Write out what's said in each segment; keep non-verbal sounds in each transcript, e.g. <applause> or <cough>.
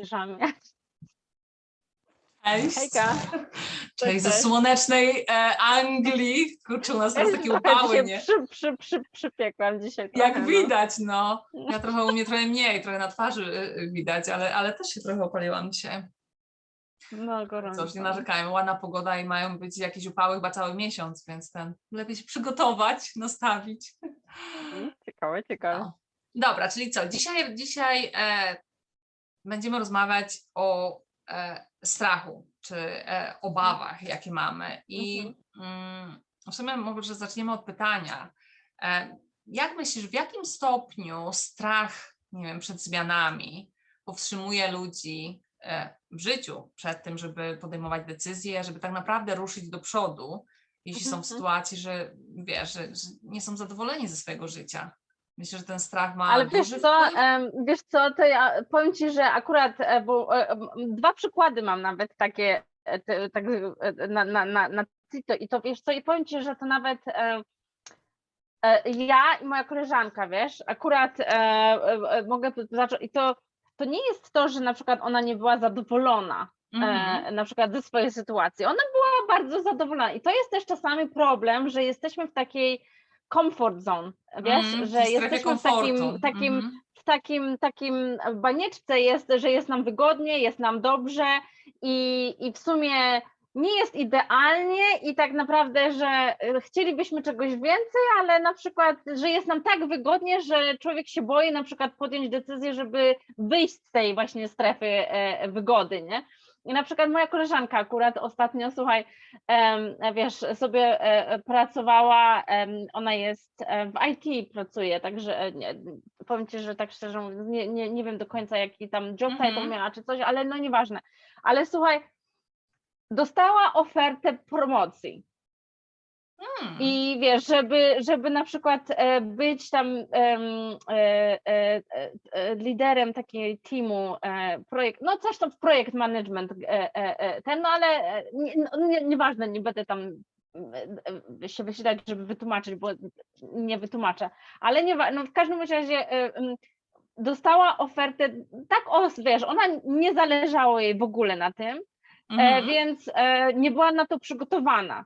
piżamie. Cześć. Hejka. Cześć ze słonecznej e, Anglii. Kurczę, u nas teraz takie upały, nie? Przy, przy, przy, przypiekłam dzisiaj. Jak trochę, no. widać, no. Ja trochę u mnie trochę mniej, trochę na twarzy y, widać, ale, ale też się trochę opaliłam dzisiaj. No, gorąco. Cóż, nie narzekajmy, ładna pogoda i mają być jakieś upały chyba cały miesiąc, więc ten lepiej się przygotować, nastawić. Mhm, Ciekawe, ciekawe. No. Dobra, czyli co? Dzisiaj, dzisiaj e, będziemy rozmawiać o e, strachu czy e, obawach, jakie mamy. I mm, w sumie może zaczniemy od pytania. E, jak myślisz, w jakim stopniu strach, nie wiem, przed zmianami powstrzymuje ludzi e, w życiu przed tym, żeby podejmować decyzje, żeby tak naprawdę ruszyć do przodu, jeśli są w Mhm. sytuacji, że wiesz, że, że nie są zadowoleni ze swojego życia? Myślę, że ten strach ma Ale wiesz co, wiesz co, to ja powiem Ci, że akurat, e, bo e, dwa przykłady mam nawet takie, e, tak, na, na, na, na Cito i to wiesz co, i powiem Ci, że to nawet ja i moja koleżanka, wiesz, akurat mogę zacząć, i to, to nie jest to, że na przykład ona nie była zadowolona, Mhm. e, na przykład ze swojej sytuacji. Ona była bardzo zadowolona i to jest też czasami problem, że jesteśmy w takiej comfort zone, wiesz, w że jesteśmy w takim, takim, Mhm. w takim, takim banieczce jest, że jest nam wygodnie, jest nam dobrze i, i w sumie nie jest idealnie i tak naprawdę, że e, chcielibyśmy czegoś więcej, ale na przykład, że jest nam tak wygodnie, że człowiek się boi na przykład podjąć decyzję, żeby wyjść z tej właśnie strefy e, wygody, nie? I na przykład moja koleżanka akurat ostatnio, słuchaj, wiesz, sobie e, pracowała, ona jest e, w IT pracuje, także e, powiem Ci, że tak szczerze mówiąc, nie, nie, nie wiem do końca jaki tam job title Mhm. miała czy coś, ale no nieważne. Ale słuchaj, dostała ofertę promocji Hmm. i wiesz, żeby, żeby na przykład e, być tam e, e, e, e, liderem takiej teamu, e, projekt, no coś tam w projekt management ten, no ale no, nie, nieważne, nie będę tam się wysilać, żeby wytłumaczyć, bo nie wytłumaczę, ale nie, no w każdym razie dostała ofertę, tak o, wiesz, ona nie zależało jej w ogóle na tym, Mhm. więc nie była na to przygotowana.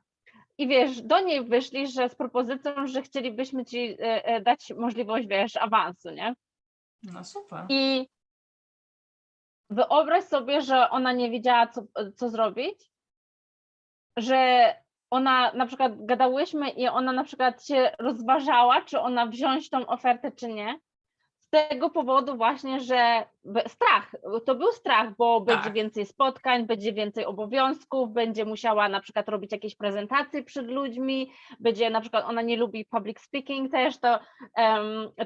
I wiesz, do niej wyszli, że z propozycją, że chcielibyśmy ci e, e, dać możliwość, wiesz, awansu, nie? No super. I wyobraź sobie, że ona nie wiedziała, co, co zrobić, że ona na przykład gadałyśmy i ona na przykład się rozważała, czy ona wziąć tą ofertę, czy nie. Z tego powodu właśnie, że strach, to był strach, bo będzie Tak. więcej spotkań, będzie więcej obowiązków, będzie musiała na przykład robić jakieś prezentacje przed ludźmi, będzie na przykład, ona nie lubi public speaking też, to,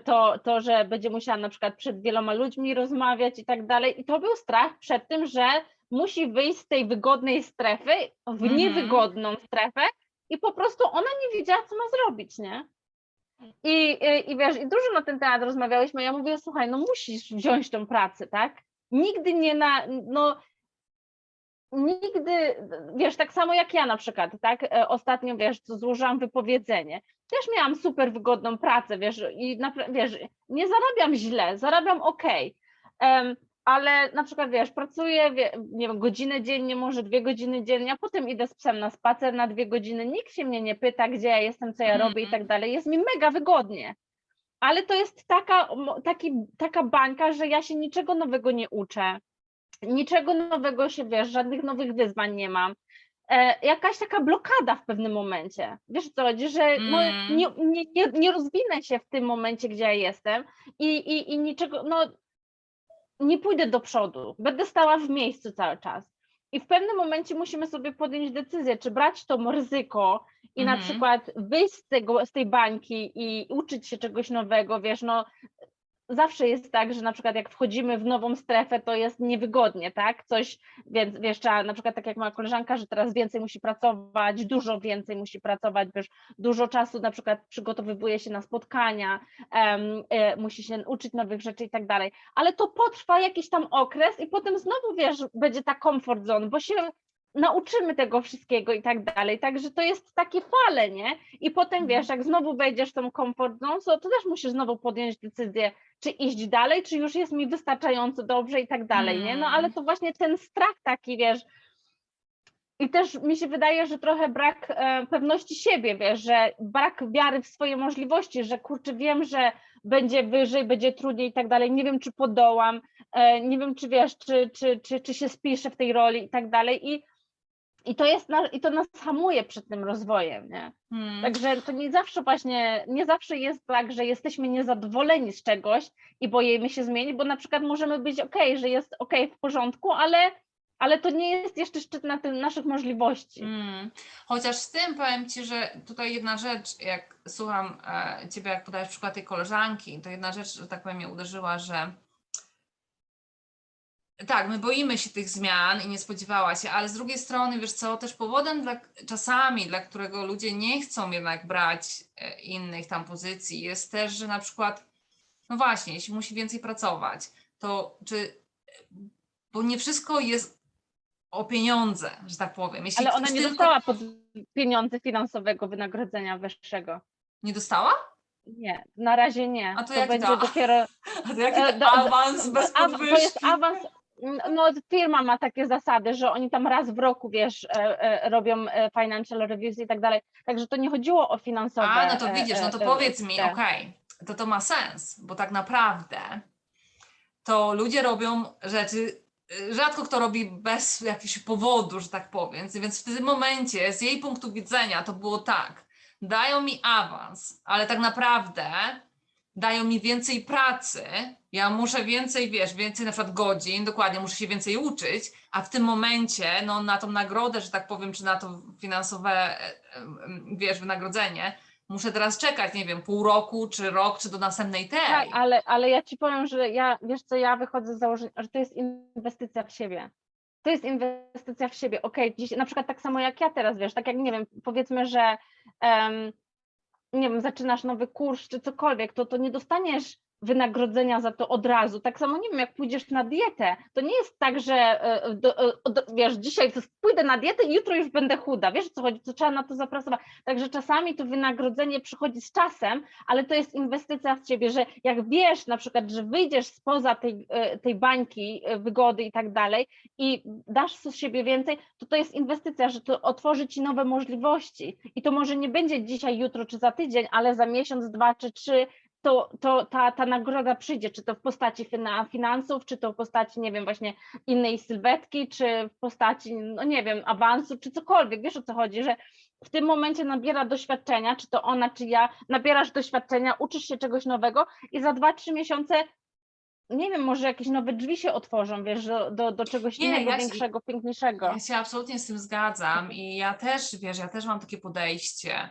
to, to, że będzie musiała na przykład przed wieloma ludźmi rozmawiać i tak dalej. I to był strach przed tym, że musi wyjść z tej wygodnej strefy w Mhm. niewygodną strefę i po prostu ona nie wiedziała, co ma zrobić, nie? I, i, I wiesz, i dużo na ten temat rozmawiałyśmy. Ja mówię, słuchaj, no musisz wziąć tą pracę, tak? Nigdy nie na, no nigdy, wiesz, tak samo jak ja na przykład, tak? E, Ostatnio, wiesz, złożyłam wypowiedzenie. Też miałam super wygodną pracę, wiesz, i wiesz, nie zarabiam źle, zarabiam ok. Ale na przykład, wiesz, pracuję, wie, nie wiem, godzinę dziennie, może dwie godziny dziennie, a potem idę z psem na spacer na dwie godziny, nikt się mnie nie pyta, gdzie ja jestem, co ja robię i tak dalej, jest mi mega wygodnie. Ale to jest taka, taki, taka bańka, że ja się niczego nowego nie uczę, niczego nowego się, wiesz, żadnych nowych wyzwań nie mam. E, jakaś taka blokada w pewnym momencie. Wiesz co chodzi, że no, Mm. nie, nie, nie, nie rozwinę się w tym momencie, gdzie ja jestem i, i, i niczego, no nie pójdę do przodu, będę stała w miejscu cały czas. I w pewnym momencie musimy sobie podjąć decyzję, czy brać to ryzyko i na Mhm. przykład wyjść z, tego, z tej bańki i uczyć się czegoś nowego, wiesz, no zawsze jest tak, że na przykład jak wchodzimy w nową strefę, to jest niewygodnie, tak? Coś, więc wiesz, trzeba, na przykład tak jak moja koleżanka, że teraz więcej musi pracować, dużo więcej musi pracować, wiesz, dużo czasu na przykład przygotowywuje się na spotkania, e, musi się uczyć nowych rzeczy i tak dalej, ale to potrwa jakiś tam okres i potem znowu, wiesz, będzie ta comfort zone, bo się nauczymy tego wszystkiego i tak dalej. Także to jest takie fale, nie? I potem Mhm. wiesz, jak znowu wejdziesz w tą comfort zone, to, też musisz znowu podjąć decyzję, czy iść dalej, czy już jest mi wystarczająco dobrze i tak dalej, nie? No ale Mm. to właśnie ten strach taki, wiesz, i też mi się wydaje, że trochę brak e, pewności siebie, wiesz, że brak wiary w swoje możliwości, że kurczę, wiem, że będzie wyżej, będzie trudniej i tak dalej, nie wiem, czy podołam, e, nie wiem, czy wiesz, czy, czy, czy, czy się spiszę w tej roli i tak dalej i i to jest, na, i to nas hamuje przed tym rozwojem, nie? Hmm. Także to nie zawsze właśnie, nie zawsze jest tak, że jesteśmy niezadowoleni z czegoś i boimy się zmienić, bo na przykład możemy być ok, że jest ok w porządku, ale, ale to nie jest jeszcze szczyt na tym naszych możliwości. Mm. Chociaż z tym powiem Ci, że tutaj jedna rzecz, jak słucham e, Ciebie, jak podajesz przykład tej koleżanki, to jedna rzecz, że tak powiem, mnie uderzyła, że tak, my boimy się tych zmian i nie spodziewała się, ale z drugiej strony, wiesz co, też powodem dla, czasami, dla którego ludzie nie chcą jednak brać e, innych tam pozycji, jest też, że na przykład, no właśnie, jeśli musi więcej pracować, to czy, bo nie wszystko jest o pieniądze, że tak powiem. Jeśli Ale ona nie tylko- dostała pod pieniądze finansowego wynagrodzenia wyższego. Nie dostała? Nie, na razie nie. A to to będzie to? dopiero. <laughs> A to jaki E, to awans bez a- To podwyżki? jest awans. No, firma ma takie zasady, że oni tam raz w roku, wiesz, e, e, robią e, financial reviews i tak dalej. Także to nie chodziło o finansowe. A, no to widzisz, no to powiedz mi, okej, to to ma sens, bo tak naprawdę to ludzie robią rzeczy, y, rzadko kto robi bez jakiegoś powodu, że tak powiem, więc w tym momencie z jej punktu widzenia to było tak, dają mi awans, ale tak naprawdę dają mi więcej pracy, ja muszę więcej, wiesz, więcej na przykład godzin, dokładnie, muszę się więcej uczyć, a w tym momencie, no na tą nagrodę, że tak powiem, czy na to finansowe, e, e, wiesz, wynagrodzenie, muszę teraz czekać, nie wiem, pół roku, czy rok, czy do następnej tej. Tak, ale, ale ja ci powiem, że ja, wiesz co, ja wychodzę z założenia, że to jest inwestycja w siebie. To jest inwestycja w siebie. Okej, dziś na przykład tak samo jak ja teraz, wiesz, tak jak nie wiem, powiedzmy, że em, nie wiem, zaczynasz nowy kurs czy cokolwiek, to, to nie dostaniesz wynagrodzenia za to od razu. Tak samo nie wiem, jak pójdziesz na dietę, to nie jest tak, że e, do, e, od- wiesz, dzisiaj pójdę na dietę i jutro już będę chuda. Wiesz co chodzi? To trzeba na to zapracować. Także czasami to wynagrodzenie przychodzi z czasem, ale to jest inwestycja w ciebie, że jak wiesz na przykład, że wyjdziesz spoza tej, e, tej bańki e, wygody i tak dalej i dasz z siebie więcej, to to jest inwestycja, że to otworzy ci nowe możliwości i to może nie będzie dzisiaj, jutro czy za tydzień, ale za miesiąc, dwa czy trzy to, to ta, ta nagroda przyjdzie, czy to w postaci fina- finansów, czy to w postaci, nie wiem, właśnie innej sylwetki, czy w postaci, no nie wiem, awansu, czy cokolwiek, wiesz o co chodzi, że w tym momencie nabiera doświadczenia, czy to ona, czy ja, nabierasz doświadczenia, uczysz się czegoś nowego i za dwa, trzy miesiące, nie wiem, może jakieś nowe drzwi się otworzą, wiesz, do, do, do czegoś Nie, innego, ja się- większego, piękniejszego. Ja się absolutnie z tym zgadzam i ja też, wiesz, ja też mam takie podejście.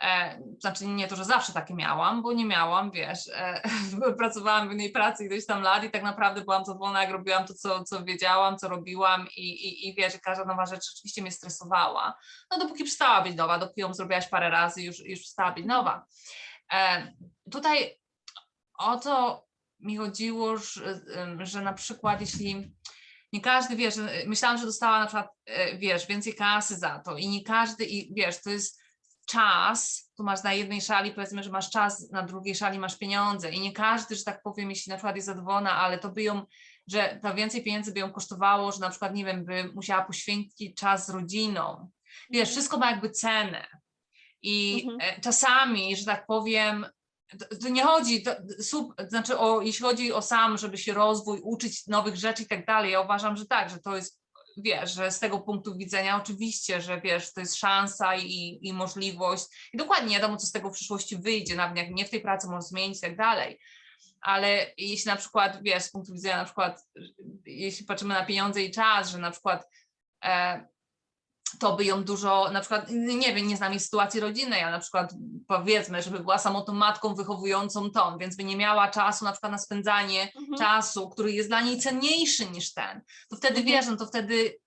E, znaczy nie to, że zawsze takie miałam, bo nie miałam, wiesz, e, <laughs> pracowałam w innej pracy ileś tam lat i tak naprawdę byłam zadowolona, jak robiłam to, co, co wiedziałam, co robiłam i, i, i wiesz, każda nowa rzecz rzeczywiście mnie stresowała. No dopóki przestała być nowa, dopóki ją zrobiłaś parę razy, już, już przestała być nowa. E, tutaj o to mi chodziło, że, że na przykład jeśli nie każdy, wiesz, myślałam, że dostała na przykład, wiesz, więcej kasy za to i nie każdy, i wiesz, to jest czas, tu masz na jednej szali, powiedzmy, że masz czas, na drugiej szali masz pieniądze i nie każdy, że tak powiem, jeśli na przykład jest zadowolona, ale to by ją, że to więcej pieniędzy by ją kosztowało, że na przykład, nie wiem, by musiała poświęcić czas z rodziną. Wiesz, wszystko ma jakby cenę i Mhm. e, czasami, że tak powiem, to, to nie chodzi, to, sub, to znaczy o, jeśli chodzi o sam, żeby się rozwój, uczyć nowych rzeczy i tak dalej, ja uważam, że tak, że to jest, wiesz, że z tego punktu widzenia oczywiście, że wiesz, to jest szansa i, i możliwość. I dokładnie nie wiadomo, co z tego w przyszłości wyjdzie, nawet jak nie w tej pracy możesz zmienić i tak dalej, ale jeśli na przykład, wiesz, z punktu widzenia na przykład, jeśli patrzymy na pieniądze i czas, że na przykład e, to by ją dużo, na przykład, nie wiem, nie znam jej sytuacji rodzinnej, ale na przykład powiedzmy, żeby była samotną matką wychowującą tą, więc by nie miała czasu na przykład na spędzanie Mhm. czasu, który jest dla niej cenniejszy niż ten, to wtedy Mhm. wiesz, no to wtedy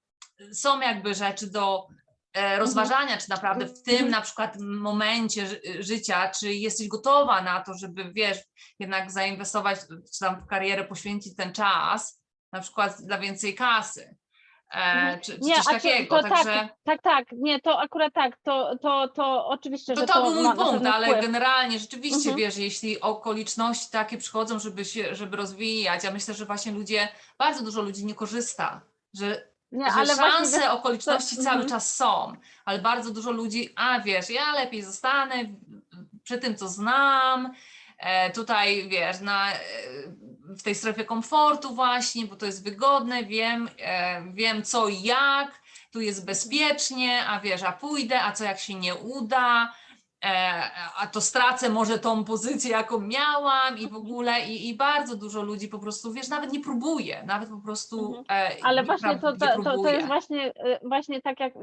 są jakby rzeczy do e, rozważania, czy naprawdę w tym Mhm. na przykład momencie ży- życia, czy jesteś gotowa na to, żeby wiesz, jednak zainwestować, czy tam w karierę poświęcić ten czas, na przykład dla więcej kasy. E, Mhm. czy, Nie, coś takiego. to Także tak, tak, tak, nie, to akurat tak, to, to, to oczywiście, to, że to to był mój punkt, ale wpływ. generalnie rzeczywiście Mhm. wiesz, jeśli okoliczności takie przychodzą, żeby się, żeby rozwijać, ja myślę, że właśnie ludzie, bardzo dużo ludzi nie korzysta, że Nie, że ale szanse, właśnie, okoliczności to- cały mhm. czas są, ale bardzo dużo ludzi, a wiesz, ja lepiej zostanę przy tym, co znam, tutaj wiesz, na, e, w tej strefie komfortu właśnie, bo to jest wygodne, wiem, e, wiem co i jak, tu jest bezpiecznie, a wiesz, a pójdę, a co jak się nie uda, e, a to stracę może tą pozycję, jaką miałam i w ogóle i, i bardzo dużo ludzi po prostu, wiesz, nawet nie próbuje, nawet po prostu Mhm. e, Ale nie właśnie to, to, to, to jest właśnie, y, właśnie tak jak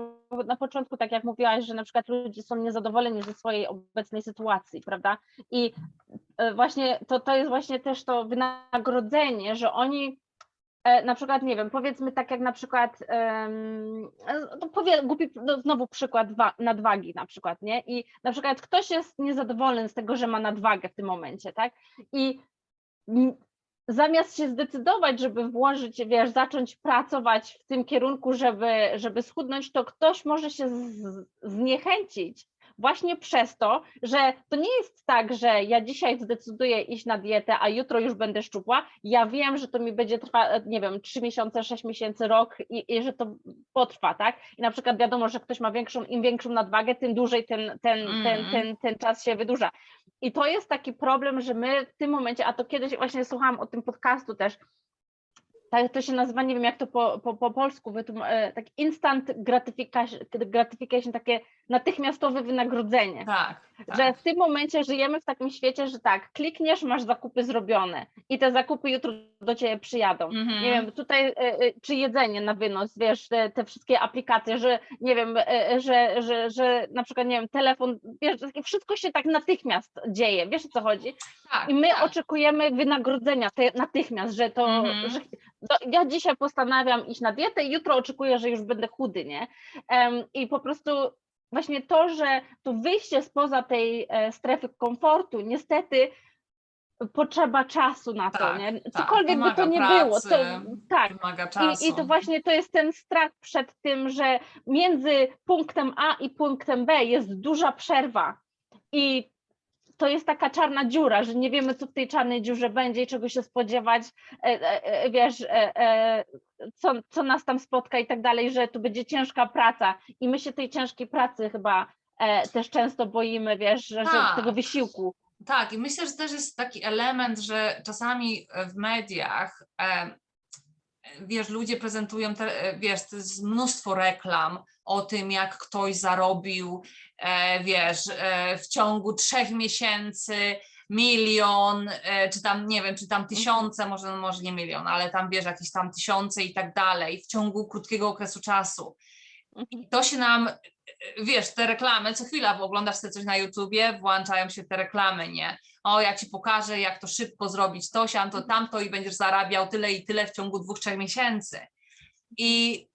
na początku, tak jak mówiłaś, że na przykład ludzie są niezadowoleni ze swojej obecnej sytuacji, prawda? I właśnie to, to jest właśnie też to wynagrodzenie, że oni e, na przykład, nie wiem, powiedzmy tak jak na przykład, e, no powie, głupi, no znowu przykład wa, nadwagi na przykład, nie? I na przykład ktoś jest niezadowolony z tego, że ma nadwagę w tym momencie, tak? I zamiast się zdecydować, żeby włożyć, wiesz, zacząć pracować w tym kierunku, żeby, żeby schudnąć, to ktoś może się z, zniechęcić właśnie przez to, że to nie jest tak, że ja dzisiaj zdecyduję iść na dietę, a jutro już będę szczupła. Ja wiem, że to mi będzie trwać, nie wiem, 3 miesiące, 6 miesięcy, rok i, i że to potrwa, tak? I na przykład wiadomo, że ktoś ma większą, im większą nadwagę, tym dłużej ten, ten, ten, Mm. ten, ten czas się wydłuża. I to jest taki problem, że my w tym momencie, a to kiedyś właśnie słuchałam o tym podcastu też, tak to się nazywa, nie wiem jak to po, po, po polsku, e, tak instant gratification, gratification, takie natychmiastowe wynagrodzenie. Tak, tak. Że w tym momencie żyjemy w takim świecie, że tak, klikniesz, masz zakupy zrobione i te zakupy jutro do ciebie przyjadą. Mhm. Nie wiem, tutaj e, e, czy jedzenie na wynos, wiesz, te, te wszystkie aplikacje, że nie wiem, że, że, że na przykład, nie wiem, telefon, wiesz, wszystko się tak natychmiast dzieje, wiesz o co chodzi? tak, I my tak. oczekujemy wynagrodzenia te, natychmiast, że to, Mhm. że to ja dzisiaj postanawiam iść na dietę i jutro oczekuję, że już będę chudy, nie? I po prostu właśnie to, że to wyjście spoza tej e, strefy komfortu, niestety potrzeba czasu na to, Tak, nie? tak, Cokolwiek by to nie było, to pracy, tak. Wymaga czasu. I, I to właśnie to jest ten strach przed tym, że między punktem A i punktem B jest duża przerwa i to jest taka czarna dziura, że nie wiemy, co w tej czarnej dziurze będzie i czego się spodziewać, e, e, e, wiesz, co, co nas tam spotka i tak dalej, że tu będzie ciężka praca i my się tej ciężkiej pracy chyba też często boimy, wiesz, że, że Tak. tego wysiłku. Tak, i myślę, że też jest taki element, że czasami w mediach, wiesz, ludzie prezentują, te, wiesz, to jest mnóstwo reklam o tym, jak ktoś zarobił, wiesz, e, w ciągu trzech miesięcy milion, e, czy tam, nie wiem, czy tam tysiące, może, może nie milion, ale tam, wiesz, jakieś tam tysiące i tak dalej, w ciągu krótkiego okresu czasu. Mhm. to się nam, e, wiesz, te reklamy, co chwila, bo oglądasz sobie coś na YouTubie, włączają się te reklamy, nie? O, ja ci pokażę, jak to szybko zrobić to, siam to, tamto i będziesz zarabiał tyle i tyle w ciągu dwóch, trzech miesięcy. I,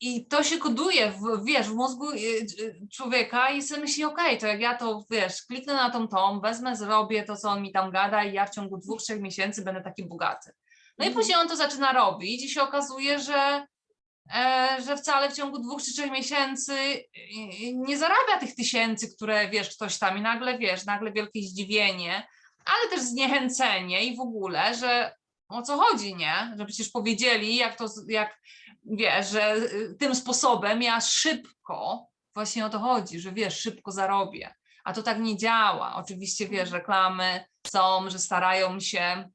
i to się koduje, w, wiesz, w mózgu y, y, człowieka i sobie myśli, okej, to jak ja to, wiesz, kliknę na tą tą, wezmę, zrobię to, co on mi tam gada i ja w ciągu dwóch, trzech miesięcy będę taki bogaty. No i Mhm. później on to zaczyna robić i się okazuje, że e, że wcale w ciągu dwóch czy trzech miesięcy y, nie zarabia tych tysięcy, które wiesz, ktoś tam i nagle wiesz, nagle wielkie zdziwienie, ale też zniechęcenie i w ogóle, że o co chodzi, nie? Że przecież powiedzieli, jak to, jak wiesz, że y, tym sposobem ja szybko, właśnie o to chodzi, że wiesz, szybko zarobię. A to tak nie działa. Oczywiście wiesz, reklamy są, że starają się,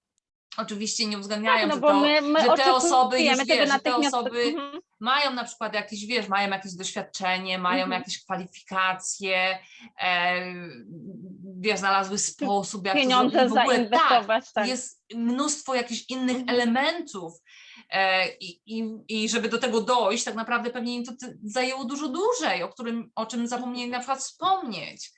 oczywiście nie uwzględniają, no że to, my, my że te osoby już wiesz, że te osoby Mhm. mają na przykład jakieś, wiesz, mają jakieś doświadczenie, mają Mhm. jakieś kwalifikacje, e, wiesz, znalazły sposób, jak to pieniądze zrobić. W ogóle, tak, tak. jest mnóstwo jakichś innych Mhm. elementów i, i, i żeby do tego dojść, tak naprawdę pewnie im to zajęło dużo dłużej, o, którym, o czym zapomnieli na przykład wspomnieć.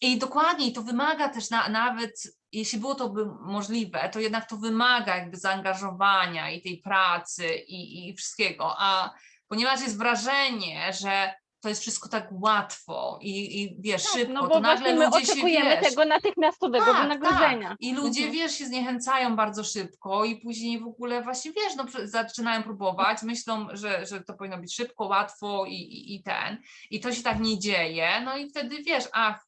I dokładnie, i to wymaga też na, nawet, jeśli było to by możliwe, to jednak to wymaga jakby zaangażowania i tej pracy i, i wszystkiego, a ponieważ jest wrażenie, że to jest wszystko tak łatwo i, i wiesz, Tak, szybko, no to bo nagle właśnie my ludzie się, oczekujemy wiesz, tego natychmiastowego Tak, wynagrodzenia. i ludzie, Mhm. wiesz, się zniechęcają bardzo szybko i później w ogóle właśnie, wiesz, no, zaczynają próbować, myślą, że, że to powinno być szybko, łatwo i, i, i ten. I to się tak nie dzieje, no i wtedy, wiesz, ach,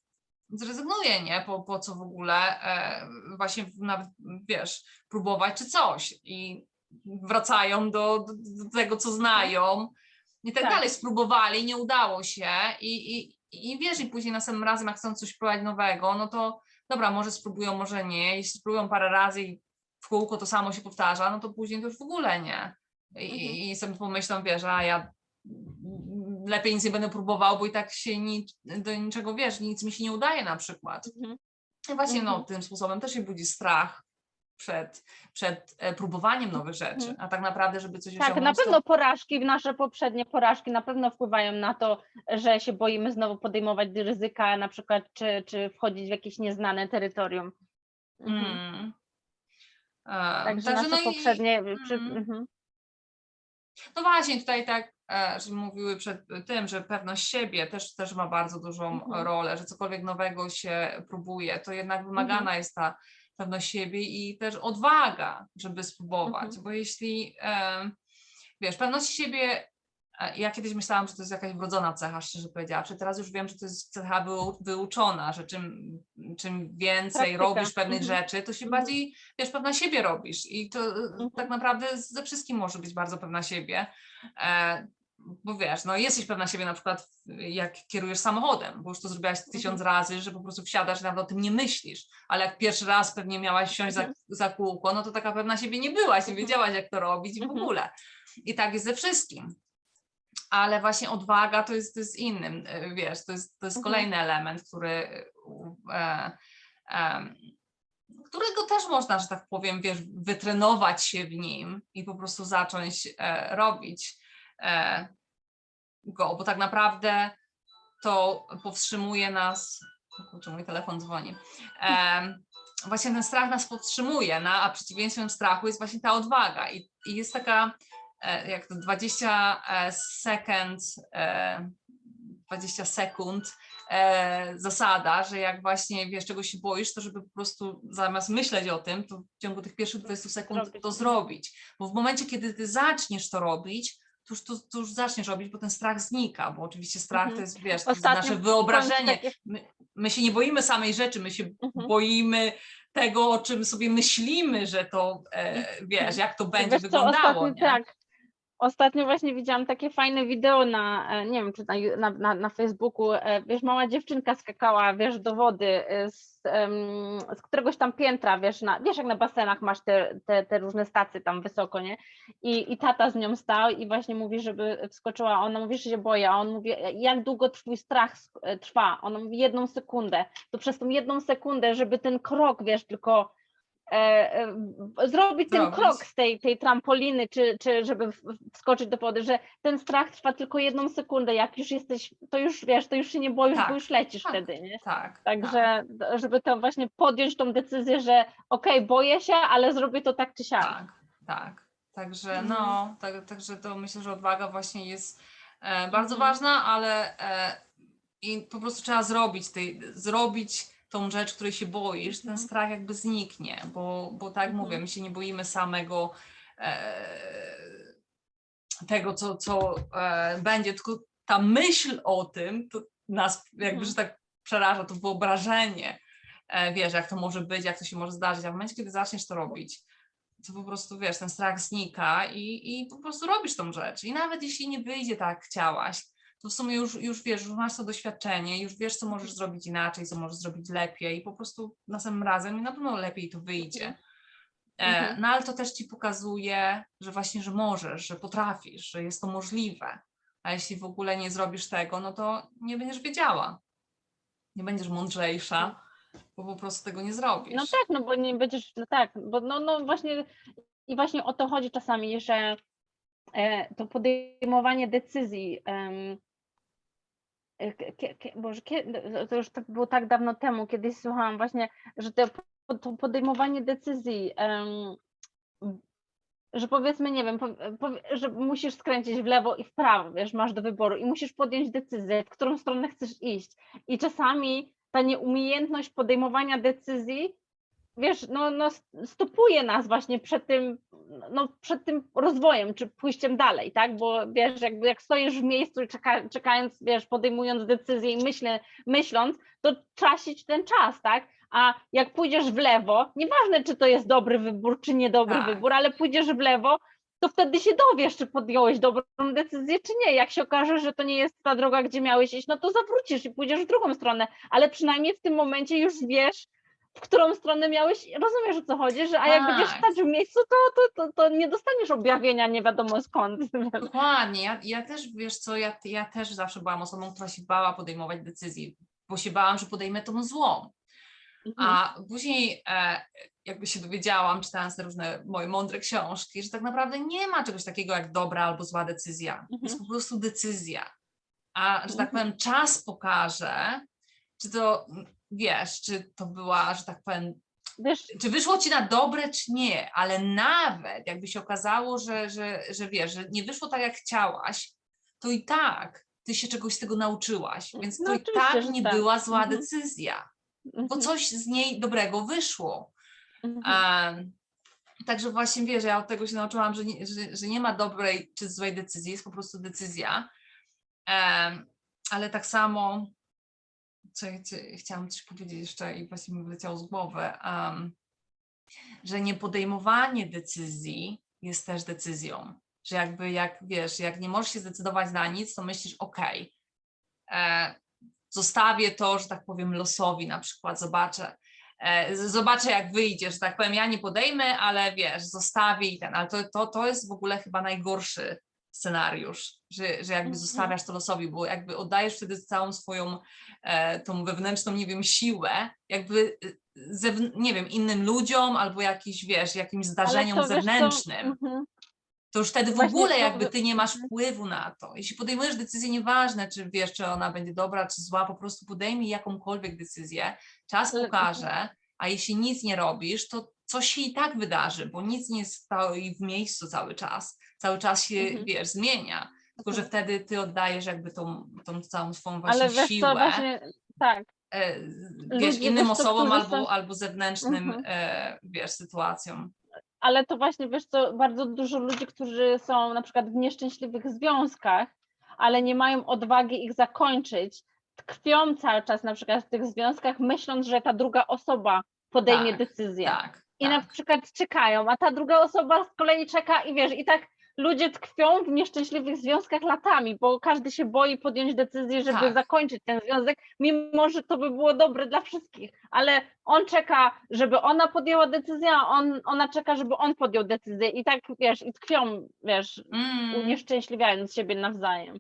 zrezygnuję, nie? Po, po co w ogóle e, właśnie nawet, wiesz, próbować czy coś. I wracają do, do, do tego, co znają i tak, Tak. dalej. Spróbowali, nie udało się i, i, i wiesz, i później następnym razem, jak chcą coś próbować nowego, no to dobra, może spróbują, może nie. Jeśli spróbują parę razy i w kółko to samo się powtarza, no to później to już w ogóle nie. I, Mhm. i, sobie pomyślą, wiesz, a ja lepiej nic nie będę próbował, bo i tak się ni, do niczego, wiesz, nic mi się nie udaje na przykład. Mhm. I właśnie no, Mhm. tym sposobem też się budzi strach przed, przed e, próbowaniem nowych rzeczy, Mhm. a tak naprawdę, żeby coś Tak, na osiągnąć, to- pewno porażki, nasze poprzednie porażki na pewno wpływają na to, że się boimy znowu podejmować ryzyka, na przykład, czy, czy wchodzić w jakieś nieznane terytorium. Mhm. Mm. E, Także, także nasze no i- poprzednie. Przy, mm. mhm. No właśnie, tutaj tak, e, że mówiły przed tym, że pewność siebie też, też ma bardzo dużą Mhm. rolę, że cokolwiek nowego się próbuje, to jednak wymagana Mhm. jest ta pewność siebie i też odwaga, żeby spróbować, Mhm. bo jeśli, wiesz, pewność siebie, e, ja kiedyś myślałam, że to jest jakaś wrodzona cecha, szczerze powiedziawszy, teraz już wiem, że to jest cecha wyu, wyuczona, że czym, czym więcej Praktyka. robisz pewnych Mhm. rzeczy, to się Mhm. bardziej, wiesz, pewna siebie robisz i to e, tak naprawdę ze wszystkim może być bardzo pewna siebie, e, bo wiesz, no jesteś pewna siebie na przykład jak kierujesz samochodem, bo już to zrobiłaś tysiąc razy, że po prostu wsiadasz i nawet o tym nie myślisz, ale jak pierwszy raz pewnie miałaś wsiąść za, Mhm. za kółko, no to taka pewna siebie nie byłaś, nie Mhm. wiedziałaś jak to robić i w Mhm. ogóle. I tak jest ze wszystkim. Ale właśnie odwaga to jest, to jest innym, e, wiesz, to jest, to jest Mhm. kolejny element, który e, em, którego też można, że tak powiem, wiesz, wytrenować się w nim i po prostu zacząć e, robić e, go, bo tak naprawdę to powstrzymuje nas. Kurczę, mój telefon dzwoni. Em, właśnie ten strach nas powstrzymuje, no, a przeciwieństwem strachu jest właśnie ta odwaga. I, i jest taka, e, jak to 20 e, sekund, e, 20 sekund e, zasada, że jak właśnie wiesz, czego się boisz, to żeby po prostu zamiast myśleć o tym, to w ciągu tych pierwszych 20 sekund to zrobić. Bo w momencie, kiedy ty zaczniesz to robić, to już, to, to już zaczniesz robić, bo ten strach znika, bo oczywiście strach Mhm. to jest, wiesz, to jest nasze wyobrażenie. My, my się nie boimy samej rzeczy, my się Mhm. boimy tego, o czym sobie myślimy, że to, e, wiesz, jak to będzie Wiesz co, wyglądało. ostatnio, nie? tak. Ostatnio właśnie widziałam takie fajne wideo na, e, nie wiem, czy na, na, na, Facebooku, e, wiesz, mała dziewczynka skakała, wiesz, do wody e, z, z któregoś tam piętra, wiesz, na, wiesz, jak na basenach masz te, te, te różne stacje tam wysoko, nie? I, I tata z nią stał i właśnie mówi, żeby wskoczyła, ona mówi, że się boi, a on mówi, "E, jak długo twój strach trwa? Ona mówi, jedną sekundę. To przez tą jedną sekundę, żeby ten krok, wiesz, tylko zrobić ten Zrobić. krok z tej, tej trampoliny, czy, czy żeby wskoczyć do wody, że ten strach trwa tylko jedną sekundę, jak już jesteś, to już wiesz, to już się nie boisz, Tak, bo już lecisz tak. wtedy, nie? Tak. tak. Także, d- żeby to właśnie podjąć tą decyzję, że okej, boję się, ale zrobię to tak czy siak. Tak, tak. Także Mhm. no, tak, także to myślę, że odwaga właśnie jest e, bardzo Mhm. ważna, ale e, i po prostu trzeba zrobić, tej, zrobić tą rzecz, której się boisz, ten Mhm. strach jakby zniknie, bo, bo tak Mhm. mówię, my się nie boimy samego e, tego, co, co e, będzie, tylko ta myśl o tym, to nas jakby, Mhm. że tak przeraża, to wyobrażenie, e, wiesz, jak to może być, jak to się może zdarzyć, a w momencie, kiedy zaczniesz to robić, to po prostu, wiesz, ten strach znika i, i po prostu robisz tą rzecz. I nawet jeśli nie wyjdzie tak, jak chciałaś, to w sumie już, już wiesz, już masz to doświadczenie, już wiesz, co możesz zrobić inaczej, co możesz zrobić lepiej i po prostu następnym razem na pewno lepiej to wyjdzie. E, Mhm. no ale to też ci pokazuje, że właśnie, że możesz, że potrafisz, że jest to możliwe. A jeśli w ogóle nie zrobisz tego, no to nie będziesz wiedziała. Nie będziesz mądrzejsza, bo po prostu tego nie zrobisz. No tak, no bo nie będziesz, no tak, bo no, no właśnie i właśnie o to chodzi czasami, że e, to podejmowanie decyzji, kie- kie- Boże, kie- to już tak było tak dawno temu, kiedyś słuchałam właśnie, że to, to podejmowanie decyzji em, że powiedzmy, nie wiem, pow- powie- że musisz skręcić w lewo i w prawo, wiesz, masz do wyboru i musisz podjąć decyzję, w którą stronę chcesz iść. I czasami ta nieumiejętność podejmowania decyzji, wiesz, no, no st- stopuje nas właśnie przed tym, no, przed tym rozwojem, czy pójściem dalej, tak? Bo wiesz, jakby jak stoisz w miejscu czeka, czekając, wiesz, podejmując decyzję i myślę, myśląc, to tracić ten czas, tak? A jak pójdziesz w lewo, nieważne czy to jest dobry wybór, czy niedobry Tak. wybór, ale pójdziesz w lewo, to wtedy się dowiesz, czy podjąłeś dobrą decyzję, czy nie. Jak się okaże, że to nie jest ta droga, gdzie miałeś iść, no to zawrócisz i pójdziesz w drugą stronę, ale przynajmniej w tym momencie już wiesz, w którą stronę miałeś, rozumiesz o co chodzi, że a jak będziesz Tak. stać w miejscu, to, to, to, to nie dostaniesz objawienia nie wiadomo skąd. <laughs> Dokładnie, ja, ja też, wiesz co, ja, ja też zawsze byłam osobą, która się bała podejmować decyzji, bo się bałam, że podejmę tą złą. Mhm. A później e, jakby się dowiedziałam, czytając te różne moje mądre książki, że tak naprawdę nie ma czegoś takiego jak dobra albo zła decyzja. Jest po prostu decyzja. A że tak Mhm. powiem, czas pokaże, czy to, wiesz, czy to była, że tak powiem, Wiesz, czy wyszło ci na dobre, czy nie, ale nawet jakby się okazało, że, że, że wiesz, że nie wyszło tak, jak chciałaś, to i tak ty się czegoś z tego nauczyłaś, więc No to i oczywiście, tak nie tak. była zła Mhm. decyzja, bo mhm, coś z niej dobrego wyszło. mhm. Także właśnie wiesz, ja od tego się nauczyłam, że nie, że, że nie ma dobrej czy złej decyzji, jest po prostu decyzja. Em, ale tak samo, co ja chci- chciałam coś powiedzieć jeszcze i właśnie mi wyleciało z głowy, em, że niepodejmowanie decyzji jest też decyzją. Że jakby jak wiesz, jak nie możesz się zdecydować na nic, to myślisz, okej, e, zostawię to, że tak powiem, losowi na przykład, zobaczę, e, zobaczę jak wyjdzie, że tak powiem, ja nie podejmę, ale wiesz, zostawię i ten, ale to, to, to jest w ogóle chyba najgorszy scenariusz, że, że jakby Mhm. zostawiasz to losowi, bo jakby oddajesz wtedy całą swoją e, tą wewnętrzną, nie wiem, siłę, jakby e, nie wiem, innym ludziom albo jakiś, wiesz, jakimś zdarzeniom to, wiesz zewnętrznym mhm. to już wtedy w Właśnie ogóle to jakby ty nie masz Mhm. wpływu na to. Jeśli podejmujesz decyzję, nieważne, czy wiesz, czy ona będzie dobra, czy zła, po prostu podejmij jakąkolwiek decyzję, czas pokaże, a jeśli nic nie robisz, to coś się i tak wydarzy, bo nic nie stoi w miejscu cały czas. Cały czas się, Mhm. wiesz, zmienia. Tylko, że Mhm. wtedy ty oddajesz jakby tą, tą całą swoją właśnie Ale siłę co, właśnie, tak, e, wiesz, ludzie innym osobom którzy albo, albo zewnętrznym, Mhm. e, wiesz, sytuacjom. ale to właśnie, wiesz co, bardzo dużo ludzi, którzy są na przykład w nieszczęśliwych związkach, ale nie mają odwagi ich zakończyć, tkwią cały czas na przykład w tych związkach, myśląc, że ta druga osoba podejmie Tak, decyzję. Tak, I na tak. przykład czekają, a ta druga osoba z kolei czeka i wiesz, i tak ludzie tkwią w nieszczęśliwych związkach latami, bo każdy się boi podjąć decyzję, żeby Tak. zakończyć ten związek, mimo że to by było dobre dla wszystkich, ale on czeka, żeby ona podjęła decyzję, a on, ona czeka, żeby on podjął decyzję i tak, wiesz, i tkwią, wiesz, Mm. unieszczęśliwiając siebie nawzajem.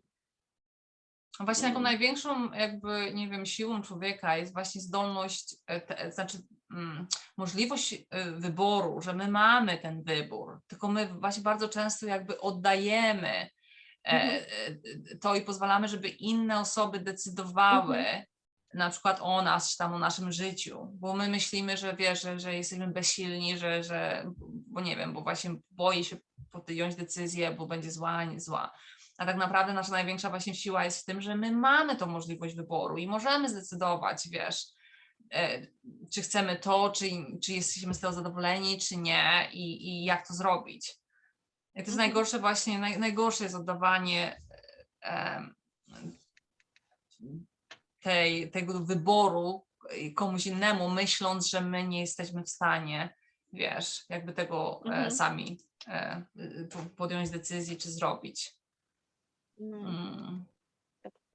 Właśnie taką Mm. największą jakby, nie wiem, siłą człowieka jest właśnie zdolność, e, te, znaczy możliwość e, wyboru, że my mamy ten wybór, tylko my właśnie bardzo często jakby oddajemy e, Mhm. e, to i pozwalamy, żeby inne osoby decydowały Mhm. na przykład o nas, czy tam o naszym życiu, bo my myślimy, że wiesz, że, że jesteśmy bezsilni, że, że, bo nie wiem, bo właśnie boję się podjąć decyzję, bo będzie zła, nie zła. A tak naprawdę nasza największa właśnie siła jest w tym, że my mamy tą możliwość wyboru i możemy zdecydować, wiesz, czy chcemy to, czy, czy jesteśmy z tego zadowoleni, czy nie i, i jak to zrobić. I to jest Mhm. najgorsze właśnie, naj, najgorsze jest oddawanie e, tej, tego wyboru komuś innemu, myśląc, że my nie jesteśmy w stanie, wiesz, jakby tego e, Mhm. sami e, po- podjąć decyzji czy zrobić. Mm.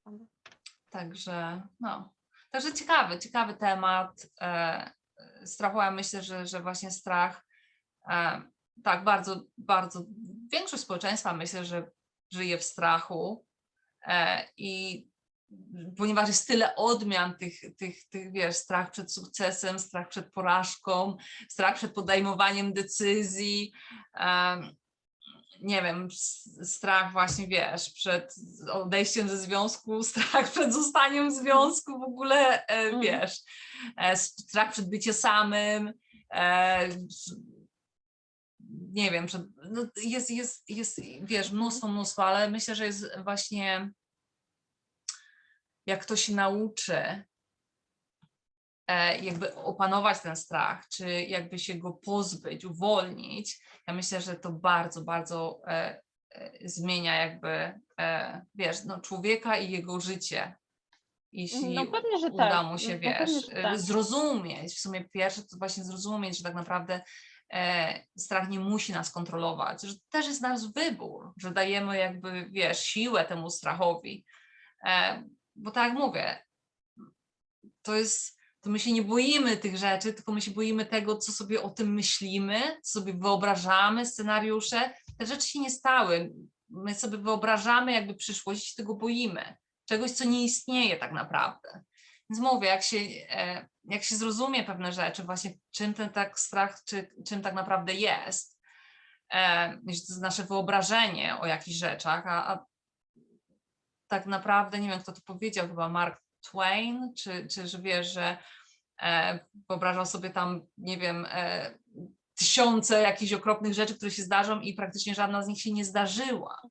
Mm. Także, no. Także ciekawy, ciekawy temat. E, strachu, ja myślę, że, że właśnie strach, e, tak, bardzo, bardzo, większość społeczeństwa myślę, że żyje w strachu e, i ponieważ jest tyle odmian tych, tych, tych, wiesz, strach przed sukcesem, strach przed porażką, strach przed podejmowaniem decyzji, nie wiem, strach właśnie, wiesz, przed odejściem ze związku, <laughs> strach przed zostaniem w związku, w ogóle, e, Mhm. wiesz, e, strach przed byciem samym, e, nie wiem, czy, no jest, jest, jest, wiesz, mnóstwo, mnóstwo, ale myślę, że jest właśnie jak ktoś się nauczy jakby opanować ten strach, czy jakby się go pozbyć, uwolnić, ja myślę, że to bardzo, bardzo e, e, zmienia jakby, e, wiesz, no, człowieka i jego życie. Jeśli No pewnie, że uda tak. mu się, No pewnie, wiesz, że e, tak. zrozumieć, w sumie pierwsze to właśnie zrozumieć, że tak naprawdę e, strach nie musi nas kontrolować, że też jest nasz wybór, że dajemy jakby, wiesz, siłę temu strachowi. E, bo tak jak mówię, to jest, to my się nie boimy tych rzeczy, tylko my się boimy tego, co sobie o tym myślimy, co sobie wyobrażamy, scenariusze. Te rzeczy się nie stały. My sobie wyobrażamy jakby przyszłość i się tego boimy. Czegoś, co nie istnieje tak naprawdę. Więc mówię, jak się, e, jak się zrozumie pewne rzeczy, właśnie czym ten tak strach, czy, czym tak naprawdę jest, e, że to jest nasze wyobrażenie o jakichś rzeczach, a, a tak naprawdę, nie wiem kto to powiedział, chyba Mark Twain, czy, czy że wiesz, że e, sobie tam, nie wiem, e, tysiące jakichś okropnych rzeczy, które się zdarzą i praktycznie żadna z nich się nie zdarzyła.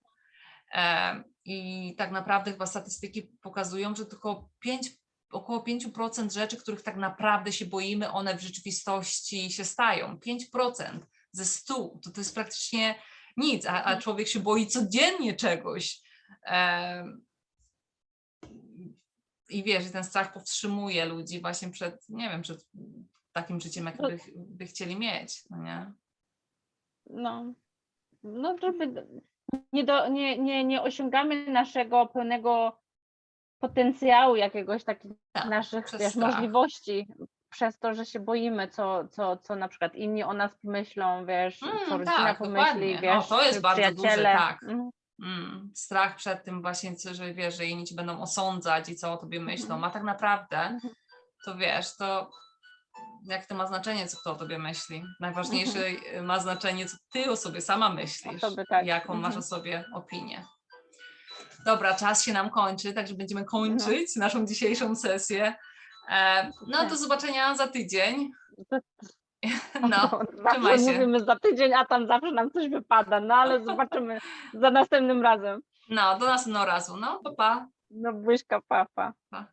E, I tak naprawdę chyba statystyki pokazują, że tylko 5, około 5% rzeczy, których tak naprawdę się boimy, one w rzeczywistości się stają. 5% ze 100, to, to jest praktycznie nic, a, a człowiek się boi codziennie czegoś. Em, I wiesz, ten strach powstrzymuje ludzi właśnie przed, nie wiem, przed takim życiem, jakie No. by, by chcieli mieć, no nie? No, no żeby nie, do, nie, nie, nie osiągamy naszego pełnego potencjału jakiegoś takich Tak, naszych wiesz, możliwości przez to, że się boimy, co, co, co na przykład inni o nas pomyślą, wiesz, Mm, co rodzina tak, pomyśli, dokładnie. O, wiesz, to jest bardzo przyjaciele. tak. Mhm. Mm, strach przed tym właśnie, że wiesz, że inni ci będą osądzać i co o tobie myślą, Mhm. a tak naprawdę Mhm. to wiesz, to jak to ma znaczenie, co kto o tobie myśli. Najważniejsze y, ma znaczenie, co ty o sobie sama myślisz, sobie, tak. jaką masz Mhm. o sobie opinię. Dobra, czas się nam kończy, także będziemy kończyć naszą dzisiejszą sesję. E, no Tak. do zobaczenia za tydzień. No, <laughs> trzymaj się. mówimy za tydzień, a tam zawsze nam coś wypada, no ale zobaczymy za następnym razem. no, do następnego razu. No, pa, pa. No błyszka papa. Pa.